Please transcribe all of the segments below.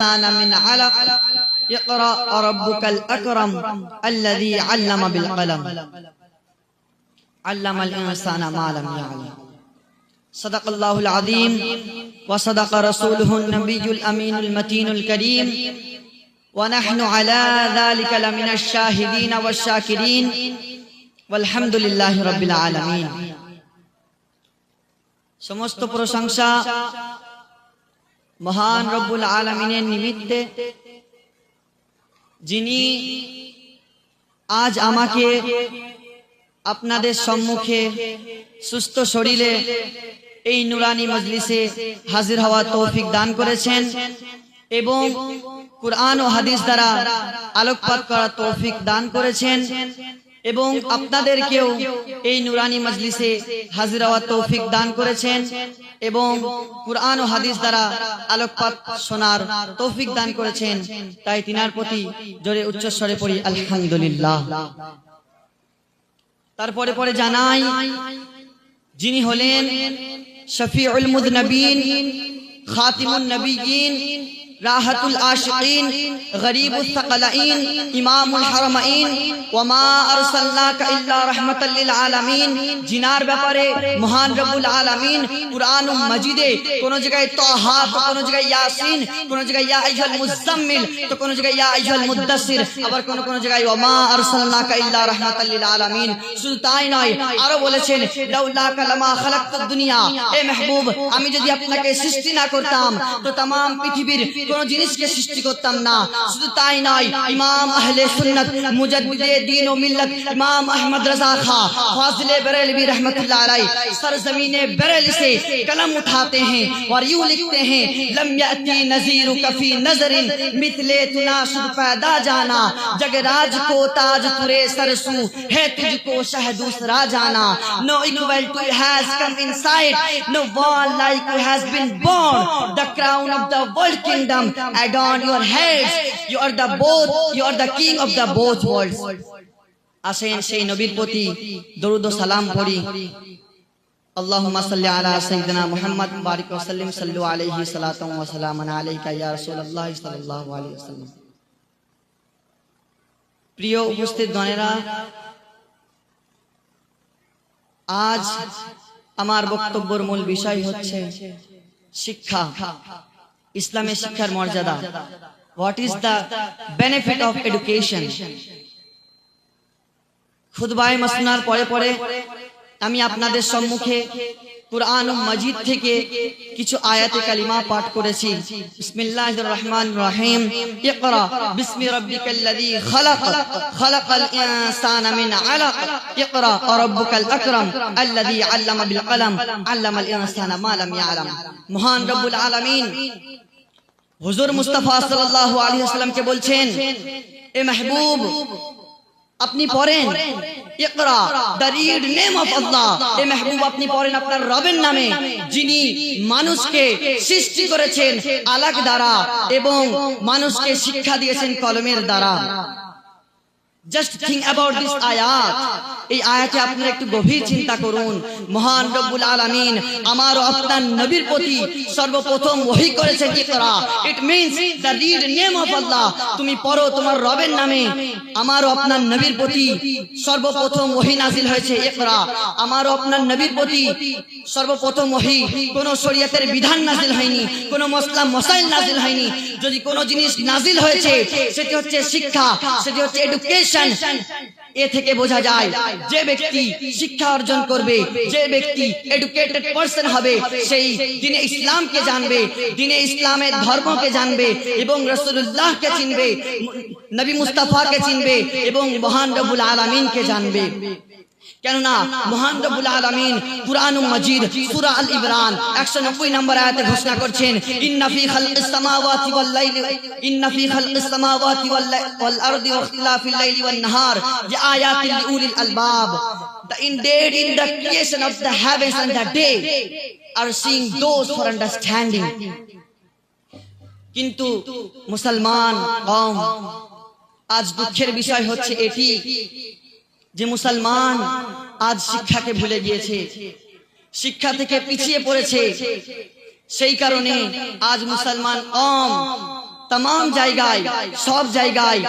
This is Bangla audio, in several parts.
كان من علق اقرأ ربك الأكرم الذي علم بالقلم علم الإنسان ما لم يعلم صدق الله العظيم وصدق رسوله النبي الأمين المتين الكريم ونحن على ذلك لمن الشاهدين والشاكرين والحمد لله رب العالمين সমস্ত প্রশংসা মহান রব্বুল আলমিনের নিমিত্তে যিনি আজ আমাকে আপনাদের সম্মুখে সুস্থ শরীরে এই নুরানি মজলিসে হাজির হওয়া তৌফিক দান করেছেন এবং কুরআন ও হাদিস দ্বারা আলোকপাত করা তৌফিক দান করেছেন এবং আপনাদেরকেও এই নুরানি মজলিসে হাজির হওয়া তৌফিক দান করেছেন। এবং কুরআন ও হাদিস দ্বারা আলোকপাত শোনার তৌফিক দান করেছেন। তাই তিনার প্রতি জোরে উচ্চস্বরে পড়ি, আলহামদুলিল্লাহ। তারপরে পরে জানাই, যিনি হলেন শফিউল মুদনবীন খাতিমুন নবীন রাহাতুল আশিকিন গরিবুস সাকালাইন ইমামুল হারামাইন ওমা আরসালনাকা ইল্লা রাহমাতাল লিল আলামিন জিনার ব্যাপারে মহান রব্বুল আলামিন কুরআন মাজিদে কোন জায়গায় তাহা তো কোন জায়গায় ইয়াসিন কোন জায়গায় ইয়া আইয়ুহাল মুজাম্মিল তো কোন জায়গায় ইয়া আইয়ুহাল মুদ্দাসসির আবার কোন কোন জায়গায় ওমা আরসালনাকা ইল্লা রাহমাতাল লিল আলামিন শুধু তাই নয় আরো বলেছেন লাউলা কালামা খালাকতুদ দুনিয়া এ মাহবুব আমি যদি আপনাকে সৃষ্টি না করতাম তো तमाम পৃথিবীর کنو কোনো জিনিসকে সৃষ্টি করতাম না। শুধু তাই নয়، ইমাম আহলে সুন্নত، মুজাদ্দিদে دین و ملت امام احمد رضا خان فاضل بریلوی رحمت اللہ علیہ سرزمین بریل سے کلم اٹھاتے ہیں اور یوں لکھتے ہیں لم یاتی نظیر کفی نظر مثل تناسب پیدا جانا جگ راج کو تاج ترے سرسو ہے تجھ کو شہ دوسرا جانا نو equal to has come inside no one like who has been born the crown of the world kingdom adorn your heads. You are the both, you are the king of the both worlds. আসেন সেই নবীর প্রতি দরুদ সালাম পড়ি আল্লাহুম্মা সাল্লি আলা সাইয়্যিদিনা মুহাম্মদ বারিক ওয়া সাল্লিম সাল্লু আলাইহি সালাতাম ওয়া সালামান আলাইকা ইয়া রাসূলুল্লাহ সাল্লাল্লাহু আলাইহি ওয়াসাল্লাম প্রিয় উপস্থিত জনেরা আজ আমার বক্তব্যের মূল বিষয় হচ্ছে শিক্ষা ইসলামের শিক্ষার মর্যাদা what is the benefit of education খুদবায় মাসনার পরে পরে আমি আপনাদের সম্মুখে কুরআন মজিদ থেকে কিছু আয়াতে কালিমা পাঠ করেছি বিসমিল্লাহির রহমানির রহিম ইকরা বিসমি রাব্বিকাল্লাযী খালাক খালাকাল ইনসানা মিন আলাক ইকরা রাব্বুকাল আকরাম আল্লাযী আল্লামা বিল কলম আল্লামাল ইনসানা মা লাম ইয়ালাম মহান রব্বুল আলামিন হুজুর মুস্তাফা সাল্লাল্লাহু আলাইহি ওয়াসাল্লামকে বলছেন, এ মাহবুব, আপনি পড়েন, ইকরা the read name of Allah. এ মাহবুব, আপনি পড়েন আপনার রবের নামে, যিনি মানুষকে সৃষ্টি করেছেন আলাক দ্বারা এবং মানুষকে শিক্ষা দিয়েছেন কলমের দ্বারা। জাস্ট থিঙ্ক অ্যাবাউট দিস আয়াত এই আয়াতে আপনারা একটু গভীর চিন্তা করুন। মহান রব্বুল আলামিন আমার আপনার নবীর প্রতি সর্বপ্রথম ওহী করেছেন ইকরা it means the read name of Allah তুমি পড়ো তোমার রবের নামে। আমার আপনার নবীর প্রতি সর্বপ্রথম ওহি নাজিল হয়েছে ইকরা আমার আপনার নবীর প্রতি সর্বপ্রথম ওহী কোন শরীয়তের বিধান নাজিল হয়নি, কোন মসলা মসাইল নাজিল হয়নি। যদি কোন জিনিস নাজিল হয়েছে, সেটি হচ্ছে শিক্ষা, সেটি হচ্ছে এডুকেশন এ থেকে বোঝা যায় যে ব্যক্তি শিক্ষা অর্জন করবে, যে ব্যক্তি এডুকেটেড পার্সন হবে, সেই দিনে ইসলামকে জানবে, দিনে ইসলামের ধর্মকে জানবে এবং রসুল্লাহকে চিনবে, নবী মুস্তাফাকে চিনবে এবং মহান রবুল আলমিনকে জানবে। কেননা মহান রব্বুল আলামিন কুরআন মাজিদ সূরা আল ইমরান 190 নম্বর আয়াতে ঘোষণা করছেন সামাওয়াতি ওয়াল আরদি নাহার, যে আয়াতিল লিউলিল আলবাব, the indeed in the creation of the heavens and day are seeing those for কিন্তু মুসলমান কম আজ দুঃখের বিষয় হচ্ছে এটি যে মুসলমান আজ শিক্ষাকে ভুলে গিয়েছে, শিক্ষা থেকে পিছিয়ে পড়েছে। সেই কারণে আজ মুসলমান অম তাম জায়গায়, সব জায়গায়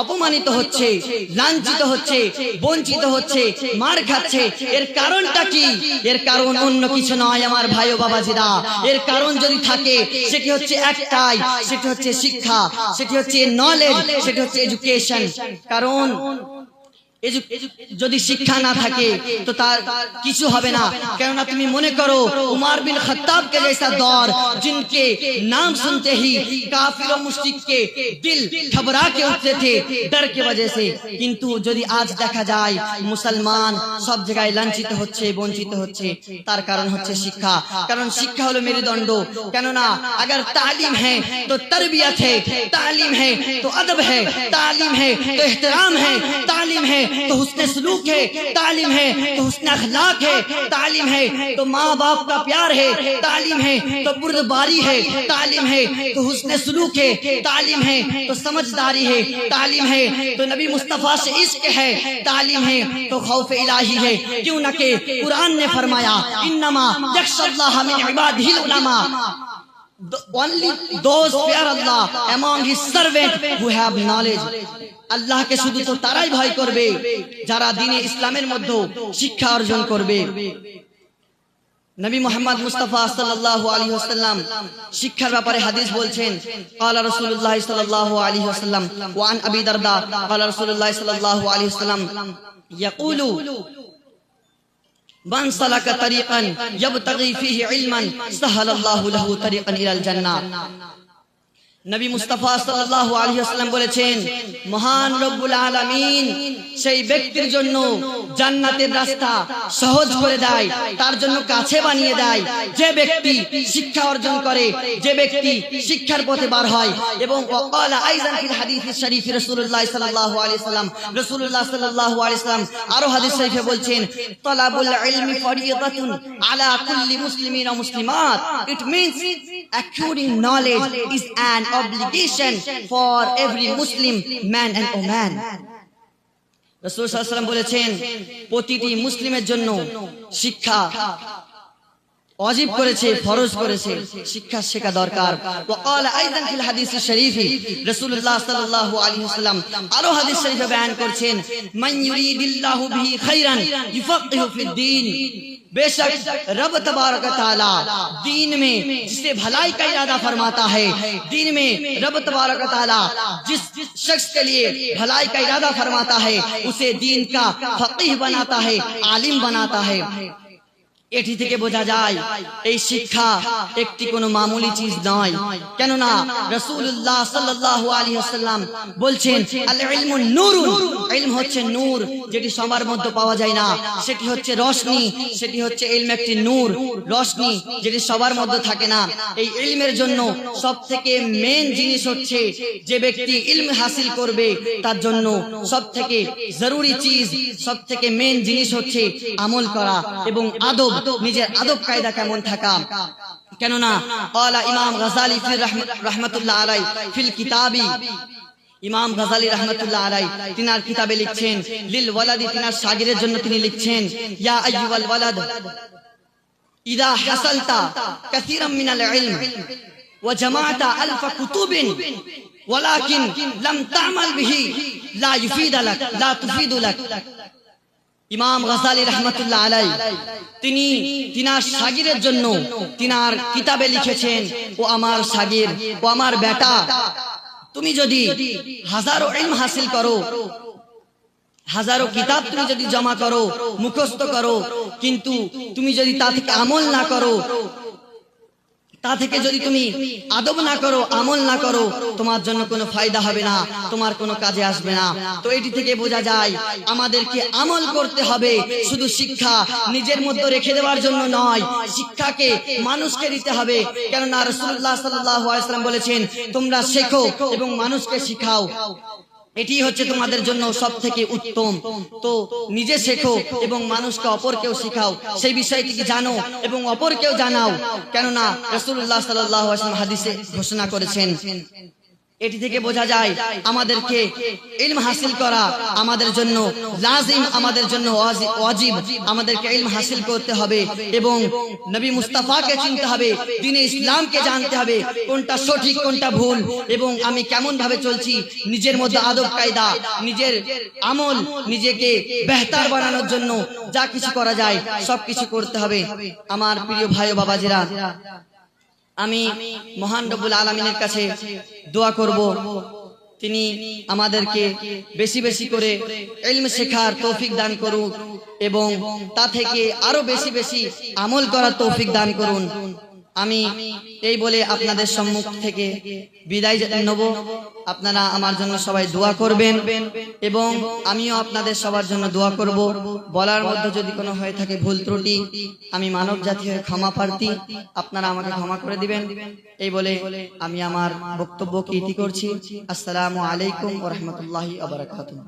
অপমানিত হচ্ছে, লাঞ্ছিত হচ্ছে, বঞ্চিত হচ্ছে, মার খাচ্ছে। এর কারণটা কি? এর কারণ অন্য কিছু নয় আমার ভাই ও বাবাজিরা এর কারণ যদি থাকে, সেটি হচ্ছে একটাই, সেটি হচ্ছে শিক্ষা, সেটি হচ্ছে নলেজ সেটি হচ্ছে এডুকেশন কারণ যদি শিক্ষা না থাকে তো তার কিছু হবে না কেননা তুমি মনে করো उमर बिन खत्ताब के जैसा दौर जिनके नाम सुनते ही काफिर और मुश्रिक के दिल घबरा के उठते थे डर के वजह से কিন্তু যদি আজ দেখা যায় মুসলমান সব জায়গায় লাঞ্ছিত হচ্ছে বঞ্চিত হচ্ছে তার কারণ হচ্ছে শিক্ষা কারণ শিক্ষা হলো মেরুদণ্ড কেননা अगर तालीम है तो तरबियत है तालीम है तो अदब है तालीम है तो एहतराम है तालीम है تو تو حسن سلوک ہے، تعلیم ہے، تو حسن اخلاق ہے، تعلیم ہے، تو ماں باپ کا پیار ہے، تعلیم ہے، تو بردباری ہے، تعلیم ہے، تو حسن سلوک ہے، تعلیم ہے، تو سمجھداری ہے، تعلیم ہے، تو نبی مصطفیٰ سے عشق ہے، تعلیم ہے، تو خوف الہی ہے۔ کیوں نہ کہ قرآن نے فرمایا، انما یخش اللہ من عباد ہی لعلماء The only those fear Allah among his servant who have knowledge. আল্লাহকে শুধু তো তারাই ভয় করবে, যারা দিনে ইসলামের মধ্যে শিক্ষা অর্জন করবে নবী মোহাম্মদ মুস্তাফা সাল্লাল্লাহু আলাইহি ওয়াসাল্লাম শিক্ষার ব্যাপারে হাদিস বলছেন ক্বালা রাসূলুল্লাহ সাল্লাল্লাহু আলাইহি ওয়াসাল্লাম ওয়ান আবি দারদা ক্বালা রাসূলুল্লাহ সাল্লাল্লাহু আলাইহি ওয়াসাল্লাম ইয়াকুলু من سلک طریقا یبتغی فیہ علما سہل اللہ له طریقا الى নবী মুস্তাফা সাল্লাল্লাহু আলাইহি ওয়াসাল্লাম বলেছেন, মহান রব্বুল আলামিন সেই ব্যক্তির জন্য জান্নাতের রাস্তা সহজ করে দেয়, তার জন্য কাছে বানিয়ে দেয়। যে ব্যক্তি শিক্ষা অর্জন করে, যে ব্যক্তি শিক্ষার পথে বার হয় এবং ওয়াকালা আইজান ফিল হাদিস শরীফ রাসূলুল্লাহ সাল্লাল্লাহু আলাইহি সাল্লাম রাসূলুল্লাহ সাল্লাল্লাহু আলাইহি সাল্লাম আরও হাদিস শরীফে বলছেন, তালাবুল ইলমি ফরিয়াদাতুন আলা কুল্লি মুসলিমিন ওয়া মুসলিমাত। It means acquiring knowledge is an obligation for every Muslim man and woman. রসুল সাল্লাম বলেছেন প্রতিটি মুসলিমের জন্য শিক্ষা অজিব করেছে ফরজ করেছে শিক্ষা শেখা দরকার وقال ايضا في الحديث الشريف رسول الله صلى الله عليه وسلم আরো হাদিস শরীফে বয়ান করছেন মান ইউরিদিল্লাহু বিহি খাইরান ইফাক্কিহু ফিদ দ্বীন بے شک رب تبارک تعالی دین میں جسے بھلائی کا ارادہ فرماتا ہے، دین میں رب تبارک تعالی جس شخص کے لیے بھلائی کا ارادہ فرماتا ہے، اسے دین کا فقیح بناتا ہے، عالم بناتا ہے۔ এটি থেকে বোঝা যায়, এই শিক্ষা একটি কোনো মামুলি চিজ নয়। কেননা ওয়াসাল্লাম বলছেন হচ্ছে নূর, যেটি সবার মধ্যে পাওয়া যায় না। সেটি হচ্ছে রশনি সেটি হচ্ছে ইলম একটি নূর। রশনি যেটি সবার মধ্যে থাকে না। এই ইলমের জন্য সবথেকে মেন জিনিস হচ্ছে যে ব্যক্তি ইলম হাসিল করবে, তার জন্য সবথেকে জরুরি চিজ সব থেকে মেন জিনিস হচ্ছে আমল করা এবং আদব। নিজের আদব কায়দা কেমন থাকা কেননা قال ইমাম গাজালি ফির রহমাতুল্লাহ আলাই ফিল কিতাবি ইমাম গাজালি রহমতুল্লাহ আলাই তিনার কিতাবে লিখছেন লিল ওয়ালাদি তিনার শাগিরের জন্য তিনি লিখছেন ইয়া আইয়ুহাল ওয়ালাদ ইদা হাসালতা কাসীরাম মিনাল ইলম ওয়া জামাআতা আলফ কুতুবিন ولكن لم تعمل به لا يفيد لك لا تفيد لك ইমাম গাজালি রহমতুল্লাহ আলাই তিনি তিনার সাগিরের জন্য তিনার কিতাবে লিখেছেন ও আমার সাগির ও আমার বেটা। তুমি যদি হাজারো ইলম হাসিল করো হাজারো কিতাব তুমি যদি জমা করো মুখস্থ করো কিন্তু তুমি যদি তা থেকে আমল না করো তা থেকে যদি তুমি আদব না করো আমল না করো তোমার জন্য কোনো ফায়দা হবে না তোমার কোনো কাজে আসবে না। তো এটি থেকে বোঝা যায় আমাদেরকে আমল করতে হবে শুধু শিক্ষা নিজের মধ্যে রেখে দেওয়ার জন্য নয় শিক্ষাকে মানুষকে দিতে হবে। কেননা রসুল্লাহ সাল্লাম বলেছেন তোমরা শেখো এবং মানুষকে শিখাও। এটি হচ্ছে তোমাদের জন্য সব থেকে উত্তম। তো নিজে শেখো এবং মানুষকে অপরকেও শিখাও। সেই বিষয়টিকে জানো এবং অপরকেও জানাও। কেননা রসুল্লাহ সাল্লাম হাদিসে ঘোষণা করেছেন এটি থেকে বোঝা যায় আমাদেরকে ইলম হাসিল করা আমাদের জন্য লাজিম, আমাদের জন্য ওয়াজি- ওয়াজিব। আমাদেরকে ইলম হাসিল করতে হবে এবং নবী মুস্তাফাকে চিনতে হবে, দিনে ইসলামকে জানতে হবে, কোনটা সঠিক, কোনটা ভুল এবং আমি কেমন ভাবে চলছি, নিজের মধ্যে আদব কায়দা, নিজের আমল নিজেকে বেহতার বানানোর জন্য যা কিছু করা যায় সবকিছু করতে হবে। আমার প্রিয় ভাই ও বাবাজিরা আমি মহান রব্বুল আলমিনের কাছে দোয়া করব। তিনি আমাদেরকে বেশি বেশি করে এলম শেখার তৌফিক দান করুন এবং তা থেকে আরও বেশি বেশি আমল করার তৌফিক দান করুন। আমি এই বলে আপনাদের সম্মুখ থেকে বিদায় নেব। আপনারা আমার জন্য সবাই দোয়া করবেন এবং আমিও আপনাদের সবার জন্য দোয়া করব। বলার মধ্যে যদি কোনো হয়ে থাকে ভুল ত্রুটি, আমি মানব জাতি হয়ে ক্ষমা প্রার্থী, আপনারা আমাকে ক্ষমা করে দিবেন। এই বলে আমি আমার বক্তব্যকে ইতি করছি। আসসালামু আলাইকুম ওরহমতুল্লাহি আবরাকাতুহ